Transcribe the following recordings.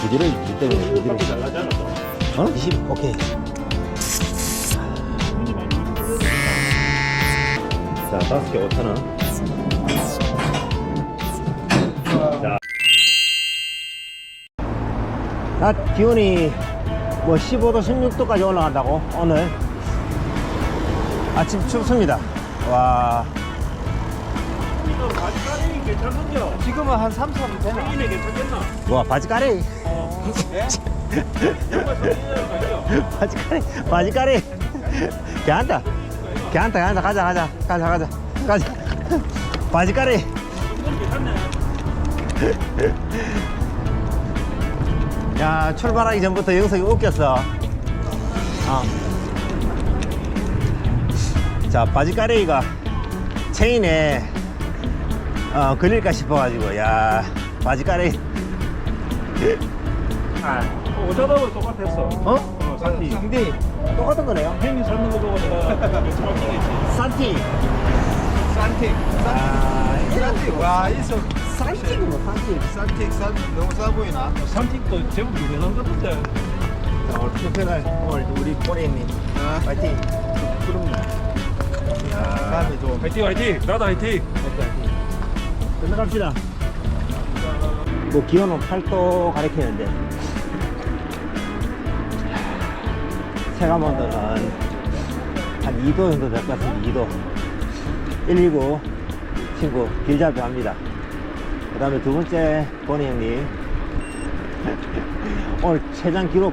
부지런히 기 때문에 부지런히. 잘 나잖아 또. 어? 20, 오케이. 자, 다섯 개 5천 원. 자. 낮 기온이 뭐 15도, 16도까지 올라간다고, 오늘. 아침 춥습니다. 와, 이거 바지가리 괜찮은겨? 지금은 한 3, 4분 되나? 생기네 괜찮겠나? 와, 바지가리. 양말 선생님 갈게요. 바지가리, 바지가리. 괜찮다. 괜찮다, 괜찮다. 가자, 가자. 가자, 가자. 가자. 이건 괜찮네. 야, 출발하기 전부터 영석이 웃겼어. 어. 자, 바지가레이가 체인에 어, 걸릴까 싶어가지고, 야, 바지가레이. 아, 오자다고 똑같았어. 어? 어, 산티. 상디 똑같은 거네요. 형님 사는 거 보고 내가 정확히겠지. 산티. 산틱 아, 산틱 와 있어 산티는 뭐, 산티. 산틱 산틱 너무 싸 보이나? 산틱도 제법 유명한 것 같은데. 자, 오늘 투표날 오늘 우리 꼬리님 아, 파이팅. 그럼요 다음에 좀 화이팅 화이팅. 나도 화이팅. 끝나갑시다. 뭐 기온은 8도 가리키는데 체감 온도는 한 2도 정도 될 것 같습니다. 2도. 119 친구 길잡이 합니다. 그 다음에 두 번째 보니 형님 오늘 최장 기록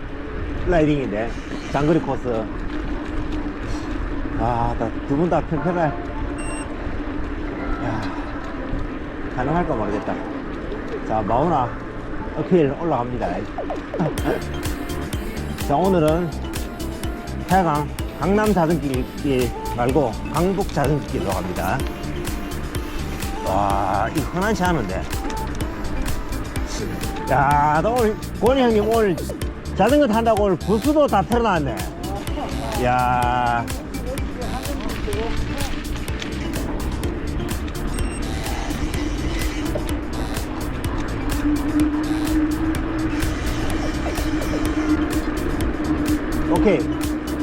라이딩인데 장거리 코스 아두 분다야 가능할까 모르겠다. 자, 마우나 어필 올라갑니다. 자, 오늘은 해강 강남 자전길 말고 강북 자전길로 갑니다. 와, 이거 흔한치 않은데. 야, 너 오늘, 권희 형님 오늘 자전거 탄다고 오늘 부스도 다 털어놨네. 야. 오케이.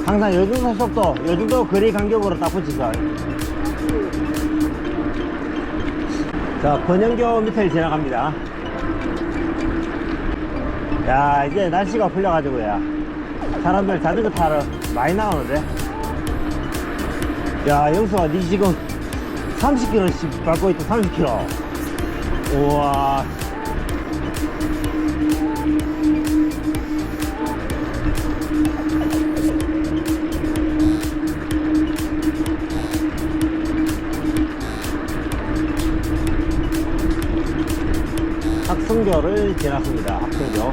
항상 요즘도 속도, 요즘도 거리 간격으로 딱 붙이자. 자, 번영교 밑을 지나갑니다. 야, 이제 날씨가 풀려가지고 야. 사람들 자전거 타러 많이 나오는데. 야, 영수아, 니 지금 30km씩 밟고 있다, 30km. 우와. 학성교를 지났습니다. 학성교.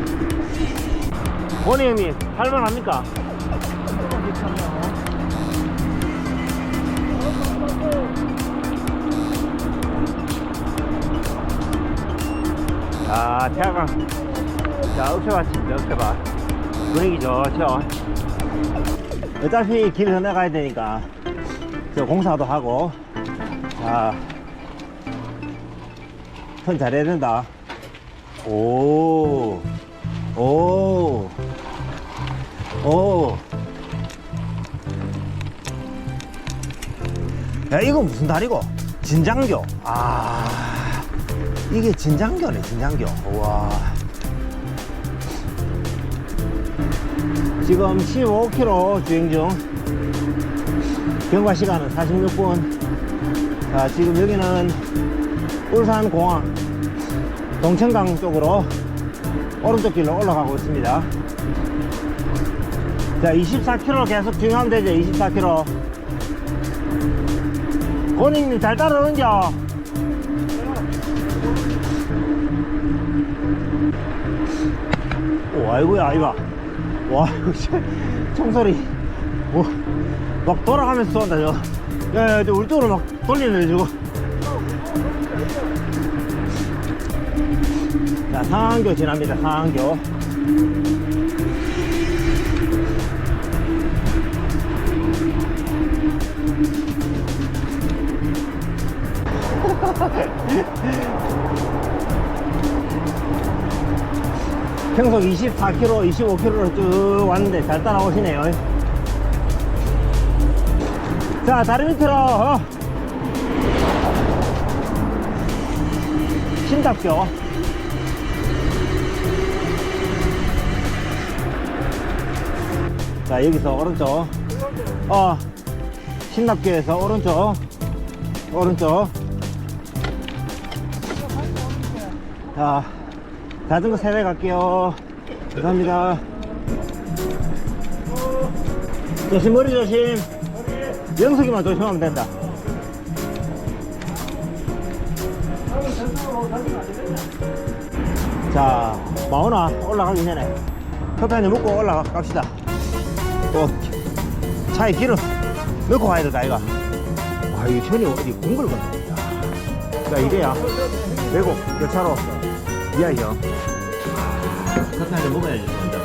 원희 형님, 할만합니까? 자, 태양강. 자, 읍채밭 칩니다, 읍채밭. 분위기 좋죠? 어차피 길 건너가야 되니까, 저 공사도 하고, 자, 턴 잘해야 된다. 오, 오, 오. 야, 이거 무슨 다리고? 진장교. 아, 이게 진장교네, 진장교. 우와. 지금 15km 주행 중. 경과 시간은 46분. 자, 지금 여기는 울산공항 동천강 쪽으로 오른쪽 길로 올라가고 있습니다. 자, 24km 계속 주행하면 되죠, 24km. 고객님 잘 따라오는겨? 오, 아이고야, 아이가. 와, 이거 씨, 총소리. 뭐, 막 돌아가면서 쏜다, 저. 야, 야, 저 우리 쪽으로 막 돌리네, 저거. 자, 상항교 지납니다, 상항교. 평속 24km, 25km로 쭉 왔는데 잘 따라오시네요. 자, 다리 밑으로. 어. 신답교. 자, 여기서 오른쪽. 어, 신납교에서 오른쪽. 오른쪽. 자, 자전거 세대 갈게요. 감사합니다. 조심, 머리 조심. 영석이만 조심하면 된다. 자, 마오나 올라가기 전에 커피 한잔 먹고 올라가 갑시다. 또 차에 기름 넣고 가야 되다, 이거. 아, 이거 천이 어디 궁글 건데. 자, 이래야. 외국, 열차로. 이야기요. 커피 한잔 먹어야지, 먼저.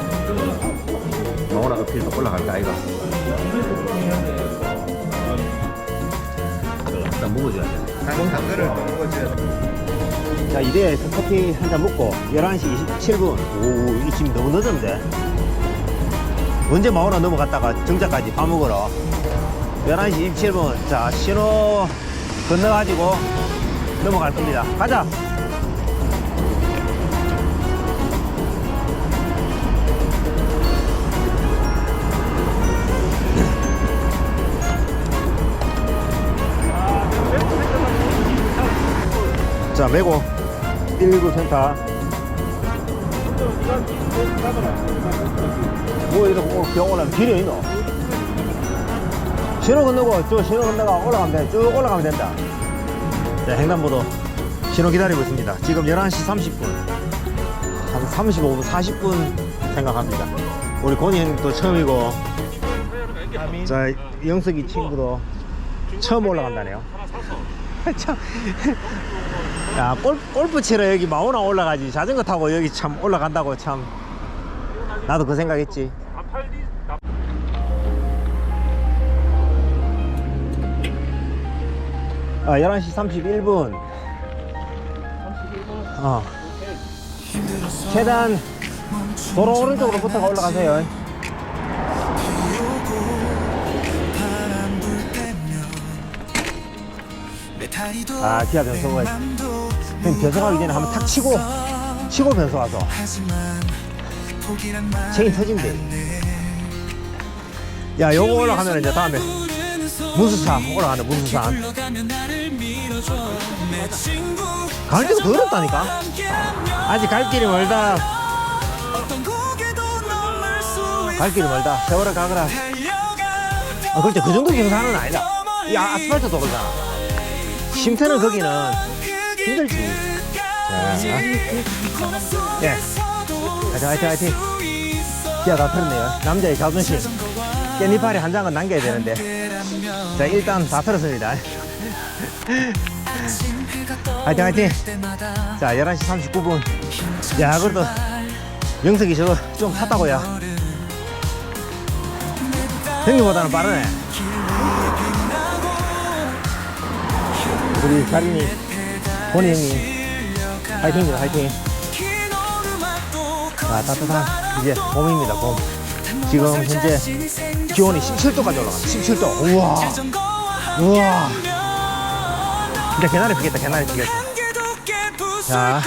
마오나 커피에서 올라갈까, 이거. 일단 먹어줘야 돼. 당근 당근을 먹어줘야 자, 이래에서 커피 한 잔 먹고 11시 27분. 오, 이 지금 너무 늦었는데. 언제 마오나 넘어갔다가 정자까지 밥 먹으러. 11시 27분. 자, 신호 건너가지고 넘어갈 겁니다. 가자! 자, 메고 119 센터. 뭐 이렇게 오- 병 올라면 길이 있노? 신호 건너고 쭉 신호 건너가 올라가면 돼. 쭉 올라가면 된다. 자, 횡단보도 신호 기다리고 있습니다. 지금 11시 30분. 한 35분, 40분 생각합니다. 우리 권희 형님 또 처음이고, 자, 영석이 친구도 처음 올라간다네요. 참. 야, 골, 골프 치러 여기 마오나 올라가지. 자전거 타고 여기 참 올라간다고 참. 나도 그 생각했지. 아, 11시 31분. 어. 계단 도로 오른쪽으로 붙어가 올라가세요. 아, 기아 그냥 변속하기 전에 한번 탁 치고 치고 변속하서 터지면 돼. 야, 요거 올라가면 이제 다음에 문수산 올라가는 문수산. 갈 길이 더 어렵다니까. 아직 갈 길이 멀다. 갈 길이 멀다. 세월을 가거라. 아, 그렇죠. 그 정도 경사는 아니다. 이 아- 아스팔트 도로잖아. 쉼터는 거기는 힘들지. 자, 예. 화이팅, 화이팅, 화이팅. 기아 다 틀었네요. 남자의 자존심. 깻잎파리 한 장은 남겨야 되는데. 자, 일단 다 틀었습니다. 화이팅, 화이팅. 자, 11시 39분. 야, 그래도 영석이 저거 좀 탔다고요. 형님보다는 빠르네. 우리 자린이, 형님. 화이팅입니다, 화이팅. 자, 따뜻한 이제 봄입니다, 봄. 지금 현재 기온이 17도까지 올라가. 17도. 우와. 우와. 이제 개나리 피겠다, 개나리 피겠다. 자.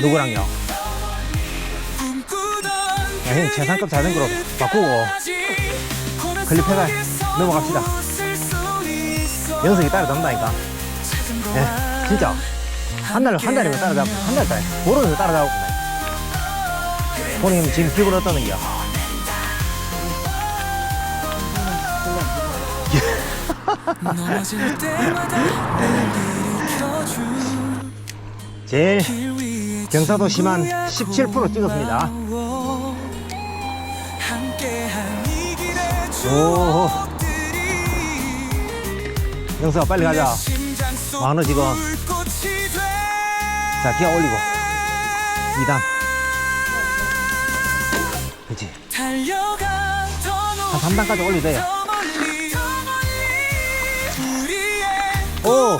누구랑요? 야, 형, 최상급 자전거로 바꾸고 클립해가 넘어갑시다. 영석이 따라잡는다니까. 예, 진짜. 한 달, 한 달이면 따라잡고, 한 달, 따라, 보름이면 따라잡고. 본인 지금 기분 어떠는 때마다 일으켜준 제일 경사도 심한 친구야 17% 찍었습니다. 오. 영석아, 빨리 가자. 만호 지금. 자, 기어 올리고. 2단. 그치. 한 높이 3단까지 올려도 돼요. 더 멀리 더 멀리 우리의 오.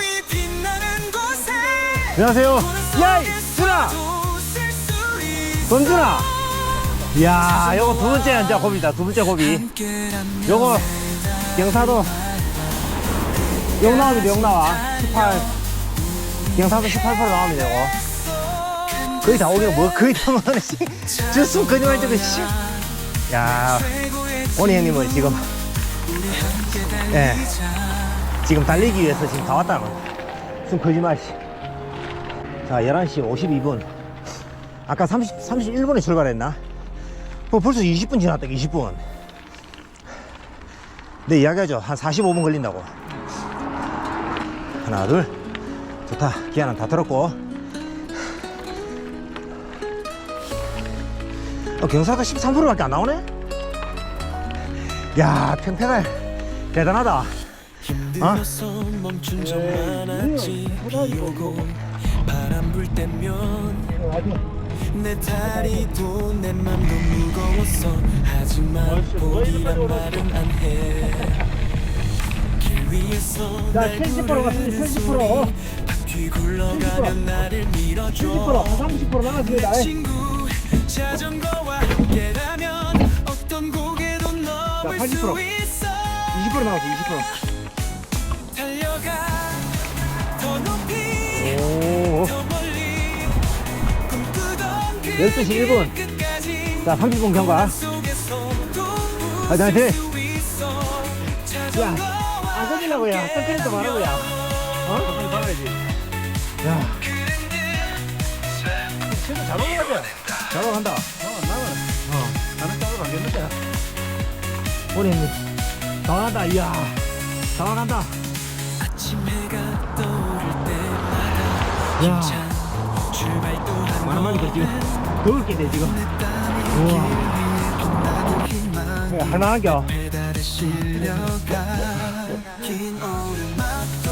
안녕하세요. 야이, 준아! 범준아! 이야, 요거 두 번째 이제 고비다. 두 번째 고비. 요거, 경사도, 용 나옵니다, 용 나와. 18. 경사도 18% 나옵니다, 요거. 거의 다 오기는 뭐, 거의 다 오네, 씨. 저숨 거짓말 저거, 씨. 야, 오니 형님은 지금, 예. 지금 달리기 위해서 지금 다 거야. 숨 거짓말, 씨. 자, 11시 52분. 아까 30, 31분에 출발했나? 뭐 벌써 20분 지났다, 20분. 내 이야기하죠. 한 45분 걸린다고. 하나, 둘. 좋다. 기아는 다 들었고. 어, 경사가 13%밖에 안 나오네? 야, 평평할. 대단하다. 어? 멈춘 적 많았지 비 오고 바람 불 때면 내 다리도 내 맘도 무거웠어 하지만 포기란 말은 안해 길 위에서 날 70%가 70%. 바퀴 굴러가면 나를 밀어줘 30% 나갔습니다. 내 친구 자전거와 함께라면 어떤 고개도 넘을 80%. 수 있어 20% 나갔어, 20%. 달려가 더 높이 오. 더 멀리 꿈꾸던 그 12시 1분. 끝까지 자, 30분 경과. 속에서도 화이팅, 화이팅! 웃을 수 있어 야, 안 걸리려고, 야. 선크림도 말하고, 야. 어? 빨리 가야지. 야, 잘 올라가자. 잘 올라간다. 어, 나는, 어, 나는 따로 가겠는데. 우리 올라간다, 이야. 잘 올라간다. 아침 해가 떠오를 때마다 야. 출발도 한 만만하니까 지금 더울 게 돼, 지금. 우와. 긴 오르막도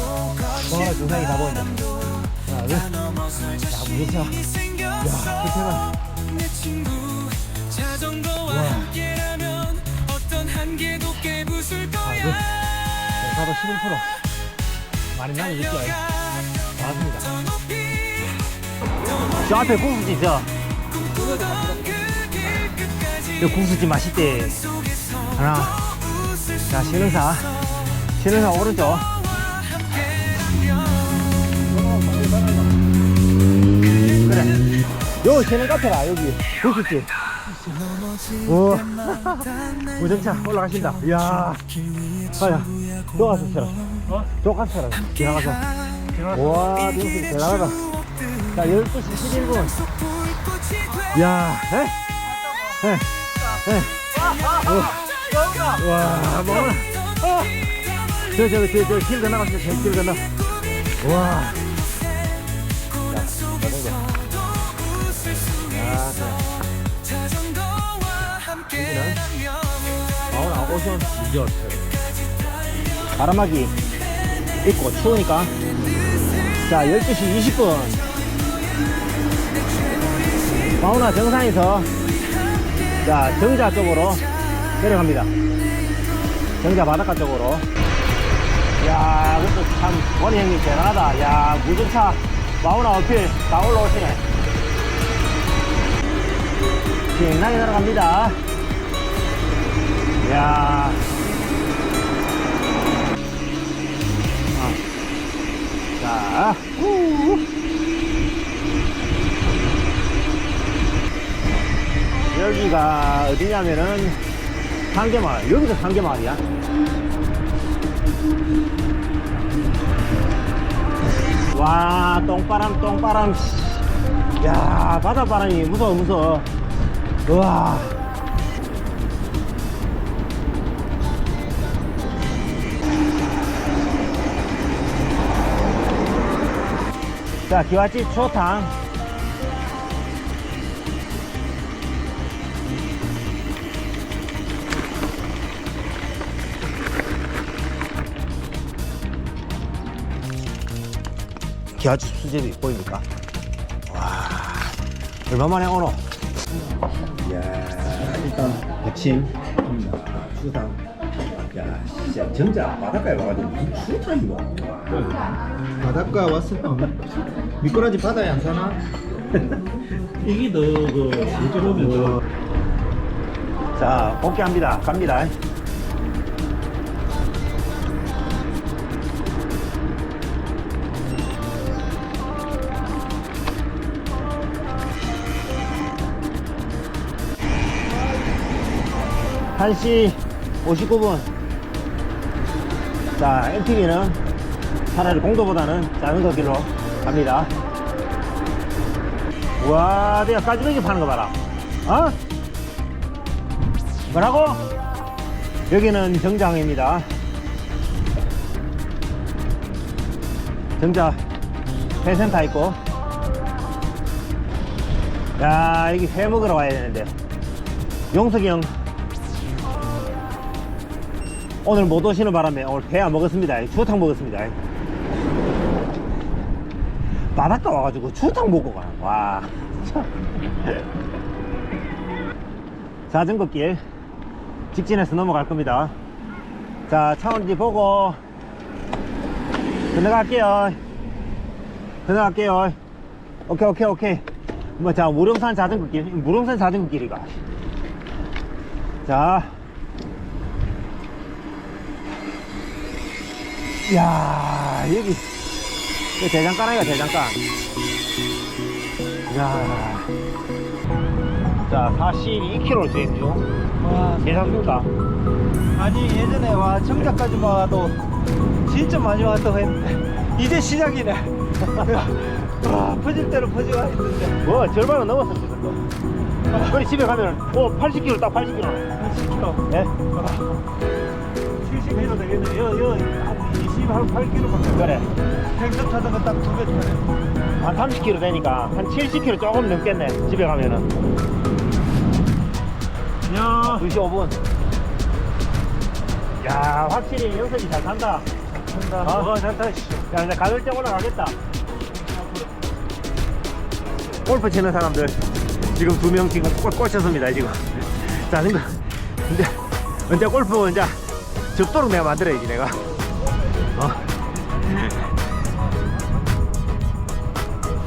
와, 중상이 다 보인다. 하나, 둘. 넘어설 무서워. 자신이 생겼어 불편하. 내 친구 자전거와 와. 함께라면 어떤 한계도 깨부술 거야 경사도 11%. 많이 나는 느껴요. 맞습니다. 저 앞에 국수집 있어. 이 국수집 맛있대. 속에서 하나. 자, 신흥사. 신흥사 오른쪽. 그래. 요 신흥 카페라, 여기. 국수집. 오. 우정차 올라가신다. 이야. 가야. 저 가서 쳐라. 어? 저 가서 쳐라. 지나가서. 와, 민수 대단하다. 자, 12시 11분. 이야, 에? 에? 에? 오. 와, 뭐나. 저, 저, 저, 저, 길 건너갔어. 저길 건너. 와. 오션. 이제 바람막이 입고 추우니까. 자, 12시 20분. 마우나 정상에서 자, 정자 쪽으로 내려갑니다. 정자 바닷가 쪽으로. 야, 그것도 참, 원희 형님 대단하다. 야, 무전차, 마우나 어필 다 올라오시네. 신나게 내려갑니다. 야 아. 자, 후. 여기가 어디냐면은 상계마을 여기도 상계마을이야 와 똥바람 똥바람 씨. 야 바닷바람이 무서워 무서워 우와 자 기와집 초탕 기아주 수제비 보입니까? 와, 얼마만에 오노? 야 일단 아침 추상 야 진짜 정자 바닷가에 와가지고 무슨 추상이 와 바닷가 때 미꾸라지 바다에 안 사나? 이게 더그 오면 자, 복귀합니다. 갑니다. 한시 59분. 자, MTV는 차라리 공도보다는 작은 거 길로 갑니다. 와, 내가 까지르기 파는 거 봐라. 어? 뭐라고? 여기는 정장입니다. 정자 회센터 있고. 야, 여기 회 먹으러 와야 되는데. 용석이 형. 오늘 못 오시는 바람에 오늘 회안 먹었습니다. 추어탕 먹었습니다. 바닷가 와가지고 추어탕 먹고 가. 와. 참. 자전거 길 직진해서 넘어갈 겁니다. 자, 차원지 보고 건너갈게요. 건너갈게요. 오케이, 오케이, 오케이. 뭐, 자, 무령산 자전거 길, 무령산 자전거 길이가. 자. 야, 여기, 이거 대장간 아이가 대장간. 이야. 자, 42km 주행 중. 와 괜찮습니까? 아니 예전에 와 정자까지만 와도 진짜 많이 왔다고 했는데 이제 시작이네 와 퍼질 대로 퍼져가 있는데 뭐, 절반은 넘었어, 지금. 우리 집에 가면, 오, 80km, 딱 80km. 80km 예? 70km 되겠네 여여 한 28km밖에 그래. 팽선 타던 거딱두배 타네 한 30km 되니까, 한 70km 조금 넘겠네, 집에 가면은. 야 2시 5분. 야, 확실히 영석이 잘 산다. 한다 어? 어 잘 타 야, 이제 가을 때 올라가겠다. 골프 치는 사람들 지금 두 명 지금 꽂, 꽂혔습니다 지금. 자전거 이제 언제 골프 이제 접도록 내가 만들어야지 내가.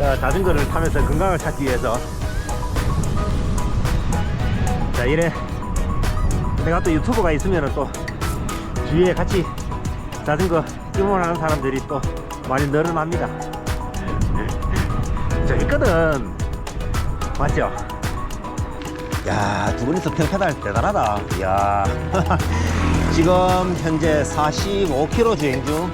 자 자전거를 타면서 건강을 찾기 위해서 자 이래 내가 또 유튜브가 있으면 또 주위에 같이 자전거 입문하는 사람들이 또 많이 늘어납니다. 재밌거든. 맞죠? 야, 두 분이서 평패달 대단하다. 야 지금 현재 45km 주행 중.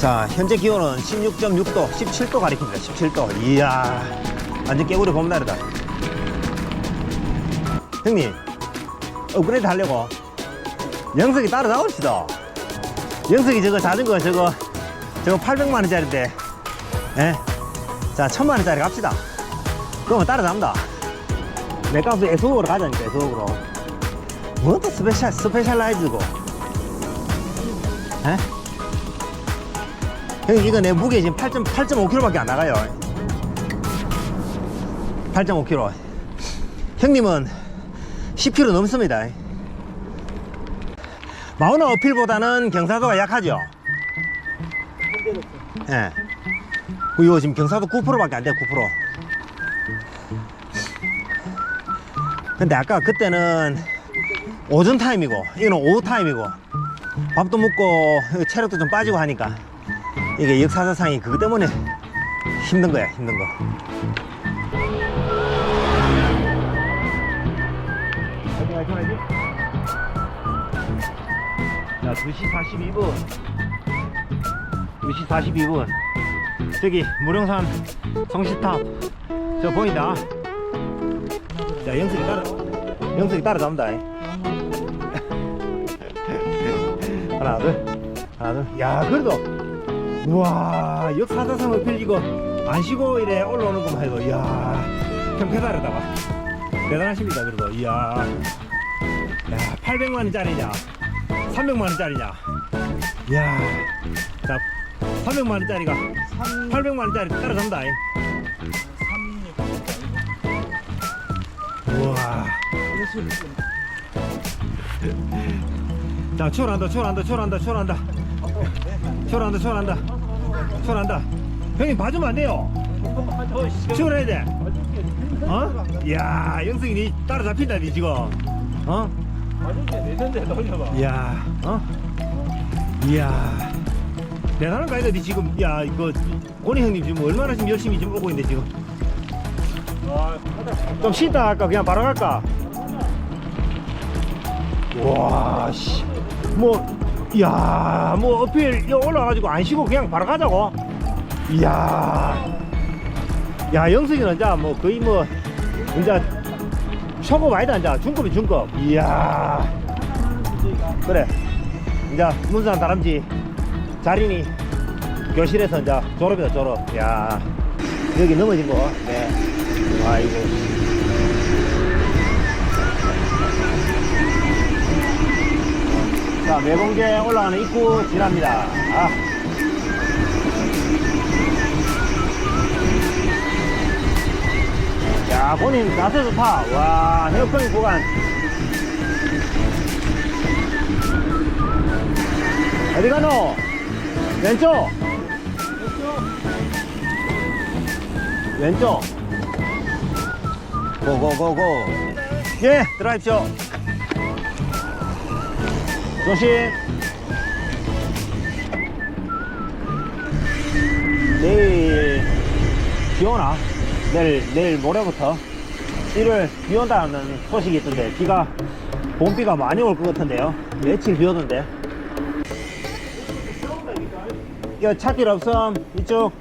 자, 현재 기온은 16.6도, 17도 가리킵니다. 17도. 이야, 완전 깨구리 봄날이다. 형님, 업그레이드 하려고. 영석이 따라 나옵시다. 영석이 저거 자전거 저거 저거 800만 원짜리인데 예? 자 1000만 원짜리 갑시다 그러면 따라잡는다 내 값은 애수으로 가자니까 애수으로 뭐또 스페셜 스페셜라이즈고 예? 형 이거 내 무게 지금 8 8.5kg 밖에 안 나가요 8.5kg 형님은 10kg 넘습니다 마우나 어필보다는 경사도가 약하죠? 예. 그리고 지금 경사도 9%밖에 안 돼요, 9%. 근데 아까 그때는 오전 타임이고, 이거는 오후 타임이고, 밥도 먹고, 체력도 좀 빠지고 하니까, 이게 역사사상이 그것 때문에 힘든 거야, 힘든 거. 화이팅, 화이팅, 화이팅. 자, 2시 42분. 2시 42분. 저기, 무령산 성시탑. 저 보인다. 자, 영석이 따라, 영석이 따라잡는다. 하나, 둘. 하나, 둘. 야, 그래도. 우와, 역사자상을 빌리고, 안 쉬고 이래 올라오는 것만 해도, 이야, 평패다르다가. 대단하십니다, 그래도. 이야. 야, 800만원짜리냐. 300만원짜리냐. 이야. 자, 300만원짜리가 800만원짜리 따라잡는다. 잉. 우와. 자, 추월한다, 추월한다, 추월한다, 추월한다. 추월한다, 추월한다. 추월한다. 형님, 봐주면 안 돼요. 출근해야 돼. 어? 이야, 영승이 니 따라잡힌다, 니 지금. 어? 이야, 어? 이야. 대단한 거 아니다, 니 지금. 야, 이거, 고니 형님 지금 얼마나 지금 열심히 지금 오고 있는데, 지금. 좀 쉬다 할까? 그냥 바로 갈까? 와, 씨. 뭐, 이야, 뭐, 어필 올라가지고 안 쉬고 그냥 바로 가자고. 이야. 야, 영석이는 이제 뭐 거의 뭐, 이제 초급 아니다, 이제 중급이 중급. 이야. 그래. 이제 문산 다람쥐 자린이 교실에서 이제 졸업이다, 졸업. 야. 여기 넘어진 거. 네. 아이고. 매봉제 올라가는 입구 지납니다. 아. 야, 본인 자세 좋다. 와, 헤어평 구간. 어디 가노? 왼쪽. 왼쪽. 고고고고. 예, 들어가십시오. 조심. 내일 비 오나? 내일, 내일 모레부터 일요일 비 온다는 소식이 있던데 비가 봄비가 많이 올 것 같은데요 며칠 비 오던데 이거 차길 없음 이쪽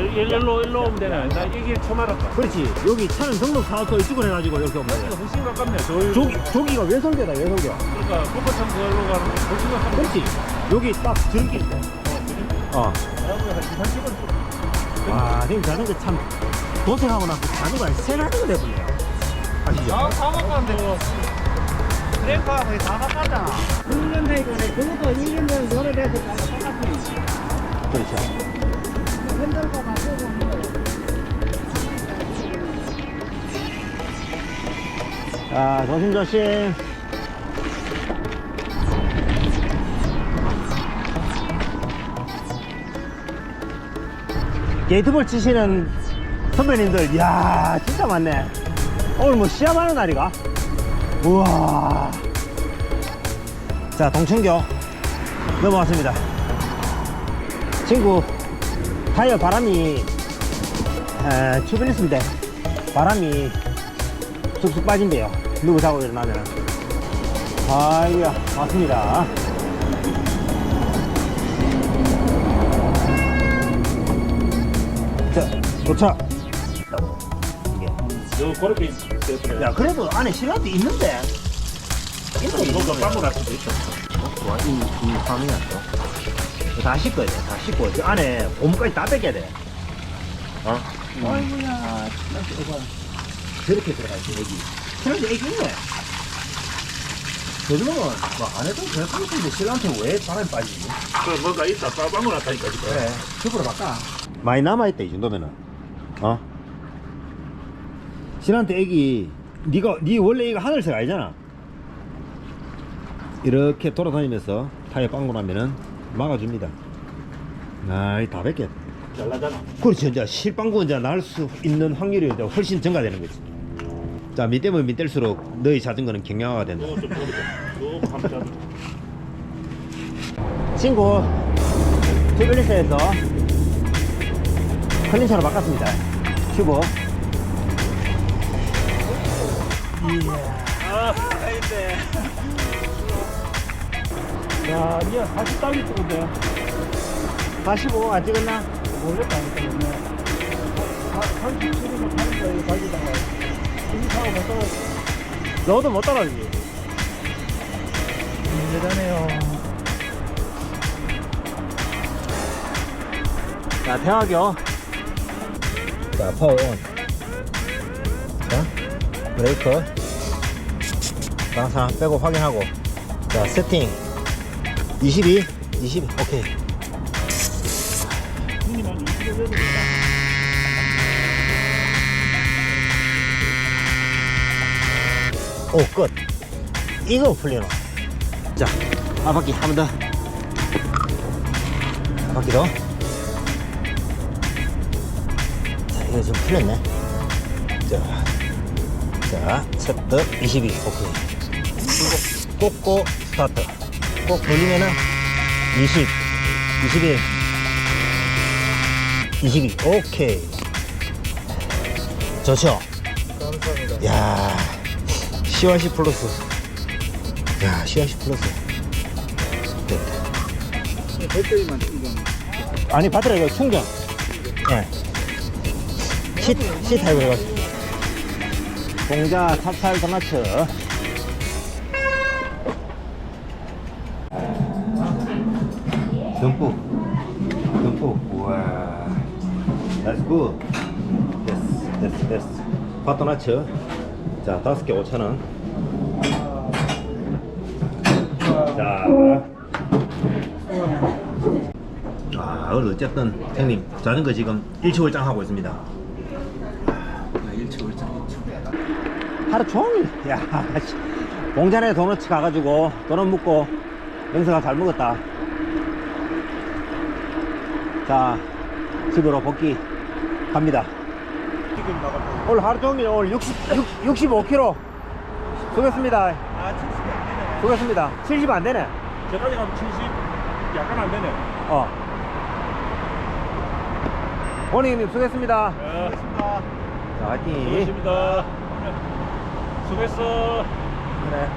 일로 일로 오면 되네. 나 이게 처음 알았다. 그렇지 여기 차는 등록 사업소 이쪽으로 해가지고 이렇게 오면 돼 훨씬 가깝네. 저 조기, 조기가 외설교다 외설교 그러니까 북부천 그걸로 가는 게 훨씬 가깝네. 그렇지 여기 딱 지름길인데 어. 나무가 한 2, 30원 와 지금 자전거 참 도색하고 나서 자전거 세라는 거 돼버려요 아시죠? 아, 다 바꿨는데 그거. 브레이크하고 거의 다 바꿨잖아. 1년 되고 그것도 1년 전 오래돼서 똑같은 그렇죠 핸들과 바꾸고 뭐. 자, 조심조심. 게이트볼 치시는 선배님들, 이야, 진짜 많네. 오늘 뭐 시합하는 날이가? 우와. 자, 동춘교 넘어왔습니다. 친구, 타이어 바람이, 에, 추변했습니다. 바람이 쑥쑥 빠진대요. 누구 자고 일어나면. 아이야, 맞습니다. 자, 도착. 너 그렇게. 야, 그래도 안에 실라도 있는데. 있는 이거 빵꾸 났을 수도 있어. 와, 이, 이 돼. 다 씻어야 돼. 다 씻고. 그 안에 고무까지 다 뺏겨야 돼. 어? 아이고야. 저렇게 들어가야지, 애기. 그래도 애기 있네. 요즘은 뭐안 해도 될 것 같은데 신랑한테 왜 바람이 빠지지? 그 뭔가 있다. 빵꾸 났다니까 지금. 그래. 저으로 바꿔. 많이 남아있다, 이 정도면은. 어? 신한테 애기, 니가, 니 원래 이거 하늘색 아니잖아. 이렇게 돌아다니면서 타이어 빵고 나면은 막아줍니다. 아이, 다 뺏겨. 잘나잖아. 그렇지, 이제 실빵구 이제 날 수 있는 확률이 이제 훨씬 증가되는 거지. 자, 밑대면 밑댈수록 너의 자전거는 경량화가 된다. 친구 튜블리스에서 컨디션을 바꿨습니다 튜브 아, 아 야, 니야 다시 땅이 뜨는데. 45 안 찍었나? 모르겠다. 그러니까. 37이면 가는 거야, 이거 가지다가. 이 사고 못 떨어져. 너도 못 따라주지 대단해요. 자 태화교 자 파워 온 자, 브레이크 항상 빼고 확인하고 자 세팅 22 22 오케이 형님 한 20여 년 됐다. 오, 끝. 이거 풀리노. 자, 앞바퀴 한 번 더. 앞바퀴 더. 이거 좀 풀렸네. 자, 자, 세트 22. 오케이. 꽂고 스타트. 꼭 돌리면은 20, 21, 22. 오케이. 좋죠? 감사합니다. 야, C1C 플러스. 야, C1C 플러스. 됐다. 배터리만 충전. 아니 받으라 이거 충전 네. C, C 타입으로 해가지고 공자 찹쌀 도너츠 팥도너츠 자 다섯 개 5천원 자 아, 오늘 어쨌든 형님 자전거 지금 일치월장 하고 있습니다. 일치월장 하루 종일 야 씨. 공전에 도넛 가가지고 도넛 먹고 영서가 잘 먹었다. 자 집으로 복귀 갑니다. 지금 나갈 거. 오늘 하루 종일 오늘 60, 65km 수고했습니다. 아, 70개 안 되네. 수고했습니다. 70 안 되네. 저까지 가면 70 약간 안 되네. 어. 본인님 수고했습니다. 수고했습니다. 자, 화이팅. 수고했습니다. 수고했어. 그래.